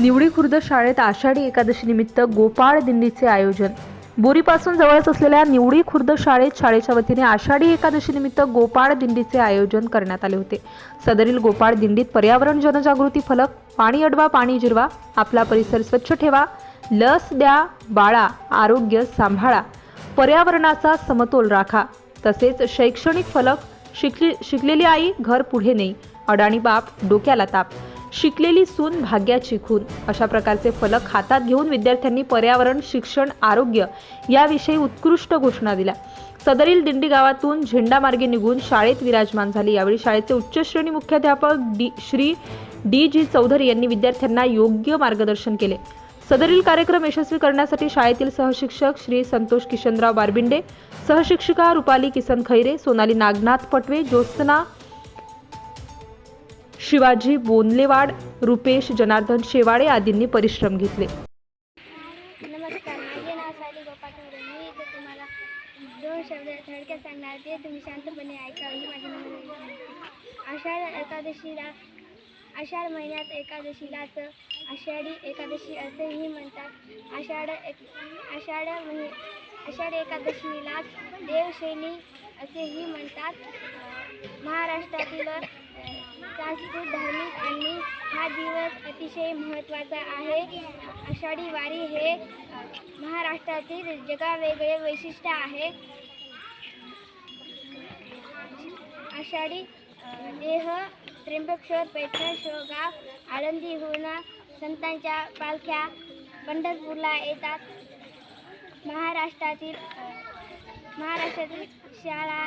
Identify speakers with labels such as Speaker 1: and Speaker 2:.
Speaker 1: निवडी खुर्द शाळेत आषाढी एकादशी निमित्त गोपाळ दिंडीचे आयोजन. बोरीपासून जवळच असलेल्या निवडी खुर्द शाळेत शाळेच्या वतीने आषाढी एकादशी निमित्त गोपाळ दिंडीचे आयोजन करण्यात आले होते. सदरील गोपाळ दिंडीत पर्यावरण जनजागृती फलक पाणी अडवा पाणी जिरवा आपला परिसर स्वच्छ ठेवा लस द्या बाळा आरोग्य सांभाळा पर्यावरणाचा समतोल राखा तसेच शैक्षणिक फलक शिकली शिकलेली आई घर पुढे नेई अडाणी बाप डोक्याला ताप. शिकलेली सून भाग्याची खून अशा प्रकारचे फलक हातात घेऊन विद्यार्थ्यांनी पर्यावरण शिक्षण आरोग्य याविषयी उत्कृष्ट घोषणा दिल्या. सदरील दिंडी गावातून झेंडामार्गे निघून शाळेत विराजमान झाली. यावेळी शाळेचे उच्च श्रेणी मुख्याध्यापक D Shri D G Chaudhari यांनी विद्यार्थ्यांना योग्य मार्गदर्शन केले. सदरील कार्यक्रम यशस्वी करण्यासाठी शाळेतील सहशिक्षक श्री संतोष किशनराव बारबिंडे सहशिक्षिका रुपाली किसन खैरे सोनाली नागनाथ पटवे ज्योत्सना शिवाजी बोनलेवाड रुपेश जनार्दन शेवाळे आदींनी परिश्रम घेतले.
Speaker 2: नमस्कार माझे नाव साली गोपाळ ठवरे. मी इथे तुम्हाला दोन शब्द थोडक्यात सांगणार ते तुम्ही शांतपणे ऐका ही माझी नम्र आषाढ एकादशीला आषाढ महिन्यात एकादशीलाच आषाढी एकादशी असेही म्हणतात. आषाढ एक आषाढ महि आषाढ एकादशीलाच देवशैली असेही म्हणतात. महाराष्ट्रातील अं, धार्मिक आणि हा दिवस अतिशय महत्त्वाचा आहे. आषाढी वारी हे महाराष्ट्रातील जगावेगळे वैशिष्ट्य आहे. आषाढी देह त्र्यंबकेश्वर पैठण शेवगाव आळंदीहून संतांच्या पालख्या पंढरपूरला येतात. महाराष्ट्रातील महाराष्ट्रातील शाळा